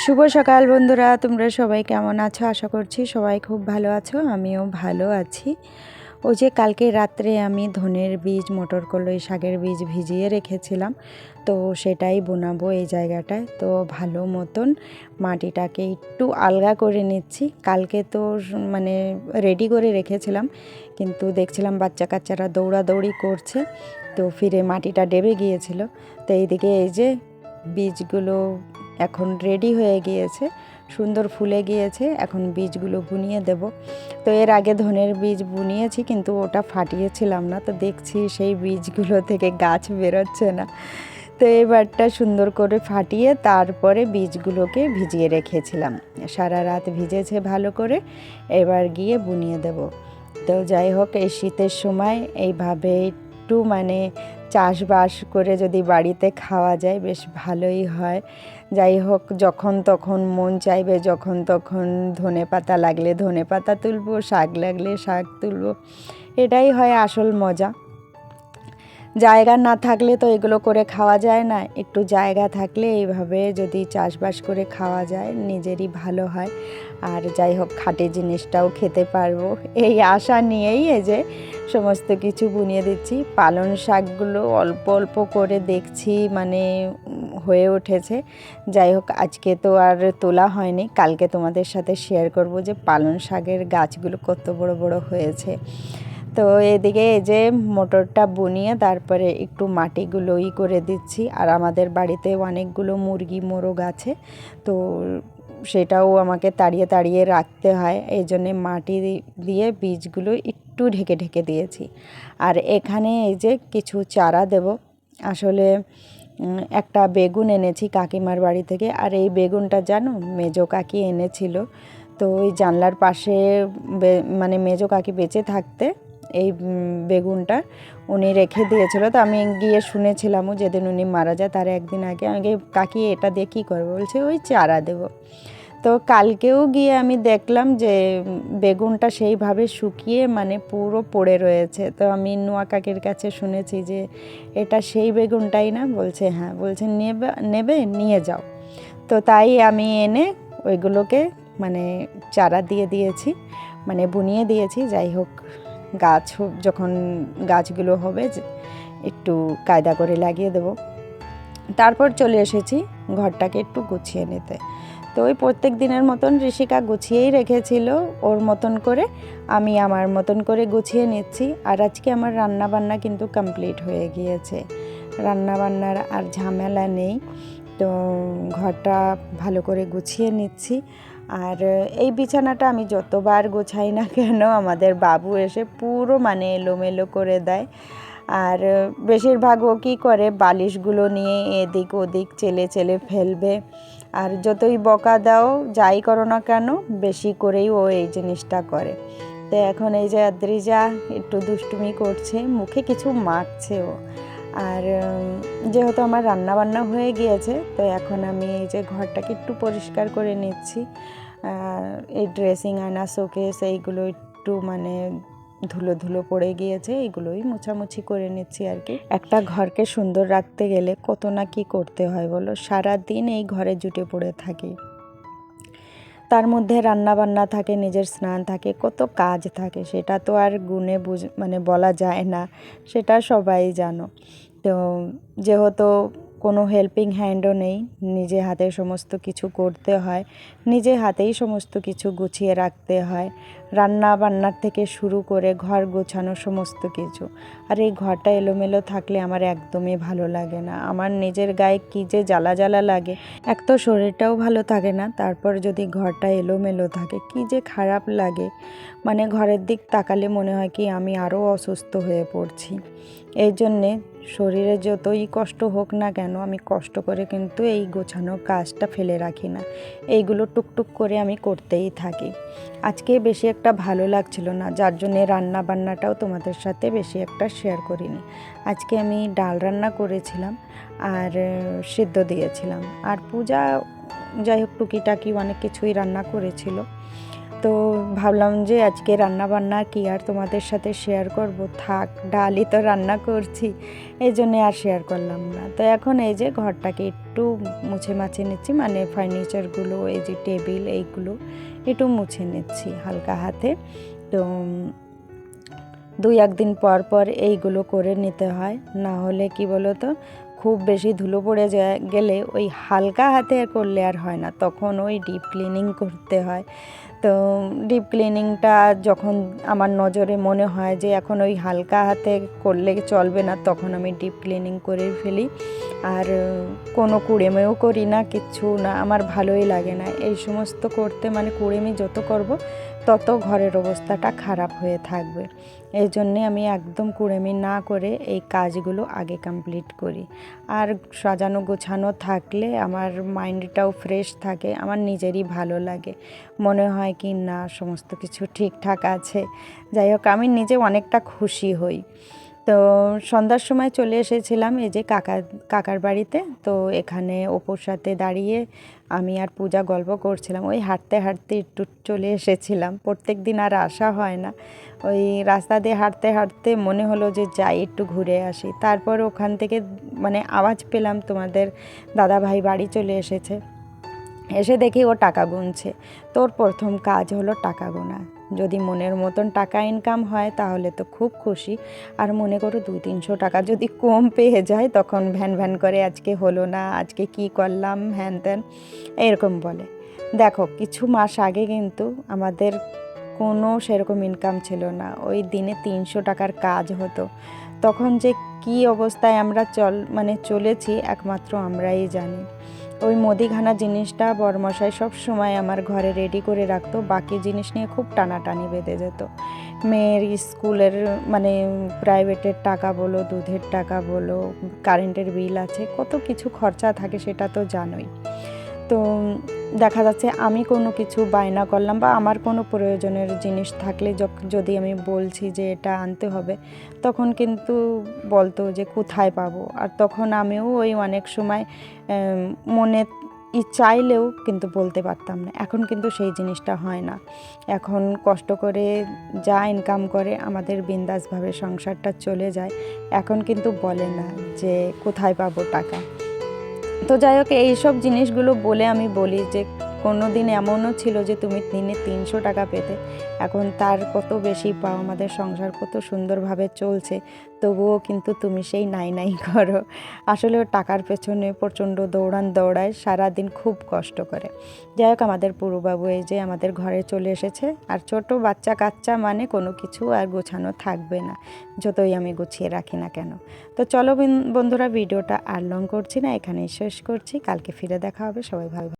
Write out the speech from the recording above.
শুভ সকাল বন্ধুরা, তোমরা সবাই কেমন আছো? আশা করছি সবাই খুব ভালো আছো, আমিও ভালো আছি। ওই যে কালকে রাত্রে আমি ধনের বীজ মটর কলই শাকের বীজ ভিজিয়ে রেখেছিলাম, তো সেটাই বোনাবো এই জায়গাটায়। তো ভালো মতন মাটিটাকে একটু আলগা করে নিচ্ছি। কালকে তো মানে রেডি করে রেখেছিলাম, কিন্তু দেখছিলাম বাচ্চা কাচ্চারা দৌড়াদৌড়ি করছে, তো ফিরে মাটিটা ডেবে গিয়েছিল। তো এইদিকে এই যে বীজগুলো এখন রেডি হয়ে গিয়েছে, সুন্দর ফুলে গিয়েছে, এখন বীজগুলো বুনিয়ে দেব। তো এর আগে ধনের বীজ বুনিয়েছি, কিন্তু ওটা ফাটিয়েছিলাম না, তো দেখছি সেই বীজগুলো থেকে গাছ বেরোচ্ছে না। তো এবারটা সুন্দর করে ফাটিয়ে তারপরে বীজগুলোকে ভিজিয়ে রেখেছিলাম। সারা রাত ভিজেছে ভালো করে, এবার গিয়ে বুনিয়ে দেব। তো যাই হোক, এই শীতের সময় এইভাবে একটু মানে চাষবাস করে যদি বাড়িতে খাওয়া যায়, বেশ ভালোই হয়। যাই হোক, যখন তখন মন চাইবে, যখন তখন ধনে পাতা লাগলে ধনে পাতা তুলবো, শাক লাগলে শাক তুলবো। এটাই হয় আসল মজা। জায়গা না থাকলে তো এগুলো করে খাওয়া যায় না। একটু জায়গা থাকলে এইভাবে যদি চাষবাস করে খাওয়া যায়, নিজেরই ভালো হয়। আর যাই হোক, খাটে জিনিসটাও খেতে পারব। এই আশা নিয়েই এই যে সমস্ত কিছু বুনিয়ে দিচ্ছি। পালং শাকগুলো অল্প অল্প করে দেখছি মানে হয়ে উঠেছে। যাই হোক, আজকে তো আর তোলা হয়নি। কালকে তোমাদের সাথে শেয়ার করব যে পালং শাকের গাছগুলো কত বড় বড় হয়েছে। তো এদিকে এই যে মোটরটা বুনিয়ে তারপরে একটু মাটিগুলো ই করে দিচ্ছি। আর আমাদের বাড়িতে অনেকগুলো মুরগি, মোরগ আছে। তো সেটাও আমাকে তাড়িয়ে তাড়িয়ে রাখতে হয়। এই জন্যে মাটি দিয়ে বীজগুলো একটু ঢেকে ঢেকে দিয়েছি। আর এখানে এই যে কিছু চারা দেব। আসলে একটা বেগুন এনেছি কাকিমার বাড়ি থেকে। আর এই বেগুনটা জানো, মেজো কাকি এনেছিল। তো ওই জানলার পাশে মানে মেজো কাকি বেঁচে থাকতে এই বেগুনটা উনি রেখে দিয়েছিল। তো আমি গিয়ে শুনেছিলামও যেদিন উনি মারা যায় তার একদিন আগে আমি কাকি এটা দিয়ে কী করব? বলছে, ওই চারা দেবো। তো কালকেও গিয়ে আমি দেখলাম যে বেগুনটা সেইভাবে শুকিয়ে মানে পুরো পড়ে রয়েছে। তো আমি নোয়া কাকির কাছে শুনেছি যে, এটা সেই বেগুনটাই না? বলছে হ্যাঁ। বলছে, নেবে নেবে, নিয়ে যাও। তো তাই আমি এনে ওইগুলোকে মানে চারা দিয়ে দিয়েছি মানে বুনিয়ে দিয়েছি। যাই হোক গাছ যখন গাছগুলো হবে একটু কায়দা করে লাগিয়ে দেব। তারপর চলে এসেছি ঘরটাকে একটু গুছিয়ে নিতে। তো ওই প্রত্যেক দিনের মতন ঋষিকা গুছিয়েই রেখেছিল, ওর মতন করে আমি আমার মতন করে গুছিয়ে নিচ্ছি। আর আজকে আমার রান্না বান্না কিন্তু কমপ্লিট হয়ে গিয়েছে। রান্না বান্নার আর ঝামেলা নেই। তো ঘরটা ভালো করে গুছিয়ে নিচ্ছি। আর এই বিছানাটা আমি যতবার গোছাই না কেন আমাদের বাবু এসে পুরো মানে এলোমেলো করে দেয়। আর বেশিরভাগ ও কী করে বালিশগুলো নিয়ে এদিক ওদিক চেলে চেলে ফেলবে। আর যতই বকা দাও, যাই করো না কেন, বেশি করেই ও এই জিনিসটা করে। তো এখন এই যে আদ্রিজা একটু দুষ্টুমি করছে, মুখে কিছু মাখছে ও। আর যেহেতু আমার রান্না বান্না হয়ে গিয়েছে, তো এখন আমি এই যে ঘরটাকে একটু পরিষ্কার করে নিচ্ছি। এই ড্রেসিং আনা শোকেস এইগুলো একটু মানে ধুলো ধুলো পড়ে গিয়েছে এগুলোই মোছামুছি করে নিচ্ছি আর কি। একটা ঘরকে সুন্দর রাখতে গেলে কত না কি করতে হয় বলো? সারা দিন এই ঘরে জুটে পড়ে থাকি। তার মধ্যে রান্না বান্না থাকে, নিজের স্নান থাকে, কত কাজ থাকে, সেটা তো আর গুণে বুঝ মানে বলা যায় না, সেটা সবাই জানো। তো যেহেতু কোনো হেল্পিং হ্যান্ডও নেই। নিজে হাতে সমস্ত কিছু করতে হয়। নিজে হাতেই সমস্ত কিছু গুছিয়ে রাখতে হয়। রান্না বান্নার থেকে শুরু করে ঘর গোছানো সমস্ত কিছু। আর এই ঘরটা এলোমেলো থাকলে আমার একদমই ভালো লাগে না। আমার নিজের গায়ে কী যে জ্বালা জ্বালা লাগে, এক তো শরীরটাও ভালো থাকে না, তারপর যদি ঘরটা এলোমেলো থাকে, কী যে খারাপ লাগে। মানে ঘরের দিক তাকালে মনে হয় কি আমি আরও অসুস্থ হয়ে পড়ছি। এই জন্যে শরীরে যতই কষ্ট হোক না কেন, আমি কষ্ট করে কিন্তু এই গোছানো কাজটা ফেলে রাখি না। এইগুলো টুকটুক করে আমি করতেই থাকি। আজকে বেশি ভালো লাগছিল না, যার জন্যে রান্না বান্নাটাও তোমাদের সাথে বেশি একটা শেয়ার করিনি। আজকে আমি ডাল রান্না করেছিলাম আর সিদ্ধ দিয়েছিলাম। আর পূজা, যাই হোক, টুকিটাকি অনেক কিছুই রান্না করেছিল। তো ভাবলাম যে আজকে রান্না বান্না কি আর তোমাদের সাথে শেয়ার করব। থাক, ডালই তো রান্না করছি, এই জন্যে আর শেয়ার করলাম না। তো এখন এই যে ঘরটাকে একটু মুছে মাছে নিচ্ছি মানে ফার্নিচারগুলো এই যে টেবিল এইগুলো একটু মুছে নিচ্ছি হালকা হাতে। তো দুই একদিন পর পর এইগুলো করে নিতে হয়, না হলে কি বলো তো খুব বেশি ধুলো পড়ে যায়, গেলে ওই হালকা হাতে করলে আর হয় না, তখন ওই ডিপ ক্লিনিং করতে হয়। তো ডিপ ক্লিনিংটা যখন আমার নজরে মনে হয় যে এখন ওই হালকা হাতে করলে চলবে না, তখন আমি ডিপ ক্লিনিং করে ফেলি। আর কোনো কুড়েমেও করি না, কিচ্ছু না, আমার ভালোই লাগে না। এই সমস্ত করতে মানে কুড়েমি যত করব, তত ঘরের অবস্থাটা খারাপ হয়ে থাকবে। এই জন্যে আমি একদম কুড়েমি না করে এই কাজগুলো আগে কমপ্লিট করি। আর সাজানো গোছানো থাকলে আমার মাইন্ডটাও ফ্রেশ থাকে, আমার নিজেরই ভালো লাগে। মনে হয় কি না, সমস্ত কিছু ঠিকঠাক আছে। যাই হোক, আমি নিজে অনেকটা খুশি হই। তো সন্ধ্যার সময় চলে এসেছিলাম এই যে কাকা, কাকার বাড়িতে। তো এখানে ওপোর সাথে দাঁড়িয়ে আমি আর পূজা গল্প করছিলাম। ওই হাঁটতে হাঁটতে একটু চলে এসেছিলাম। প্রত্যেক দিন আর আসা হয় না। ওই রাস্তা দিয়ে হাঁটতে হাঁটতে মনে হলো যে যাই একটু ঘুরে আসি। তারপর ওখান থেকে মানে আওয়াজ পেলাম তোমাদের দাদা ভাই বাড়ি চলে এসেছে। এসে দেখি ও টাকা গুনছে। তোর প্রথম কাজ হলো টাকা গোনা। যদি মনের মতন টাকা ইনকাম হয়, তাহলে তো খুব খুশি। আর মনে করো দুই তিনশো টাকা যদি কম পেয়ে যায়, তখন ভ্যান ভ্যান করে আজকে হলো না, আজকে কি করলাম, হ্যান ত্যান, এরকম বলে। দেখো, কিছু মাস আগে কিন্তু আমাদের কোনো সেরকম ইনকাম ছিল না। ওই দিনে তিনশো টাকার কাজ হতো। তখন যে কি অবস্থায় আমরা চল মানে চলেছি, একমাত্র আমরাই জানি। ওই মুদিখানা জিনিসটা বরমশাই সব সময় আমার ঘরে রেডি করে রাখতো। বাকি জিনিস নিয়ে খুব টানাটানি বেঁধে যেত। মেয়ের স্কুলের মানে প্রাইভেটের টাকা বলো, দুধের টাকা বলো কারেন্টের বিল আছে, কত কিছু খরচা থাকে সেটা তো জানোই। তো দেখা যাচ্ছে আমি কোনো কিছু বায়না করলাম বা আমার কোনো প্রয়োজনের জিনিস থাকলে যদি আমি বলছি যে এটা আনতে হবে, তখন কিন্তু বলতো যে কোথায় পাবো। আর তখন আমিও ওই অনেক সময় মনে ই চাইলেও কিন্তু বলতে পারতাম না। এখন কিন্তু সেই জিনিসটা হয় না। এখন কষ্ট করে যা ইনকাম করে আমাদের বিন্দাসভাবে সংসারটা চলে যায়। এখন কিন্তু বলে না যে কোথায় পাবো টাকা। তো যাই হোক এইসব জিনিসগুলো বলে আমি বলি যে কোনো দিন এমনও ছিল যে তুমি দিনে তিনশো টাকা পেতে। এখন তার কত বেশি পাও, আমাদের সংসার কত সুন্দরভাবে চলছে, তবুও কিন্তু তুমি সেই নাই নাই করো। আসলে টাকার পেছনে প্রচণ্ড দৌড়ান দৌড়ায় সারাদিন খুব কষ্ট করে। যাই হোক, আমাদের পুরুবাবু এই যে আমাদের ঘরে চলে এসেছে, আর ছোট বাচ্চা কাচ্চা মানে কোনো কিছু আর গোছানো থাকবে না, যতই আমি গুছিয়ে রাখি না কেন। তো চলো বিন- বন্ধুরা, ভিডিওটা আর লং করছি না, এখানেই শেষ করছি, কালকে ফিরে দেখা হবে, সবাই ভালো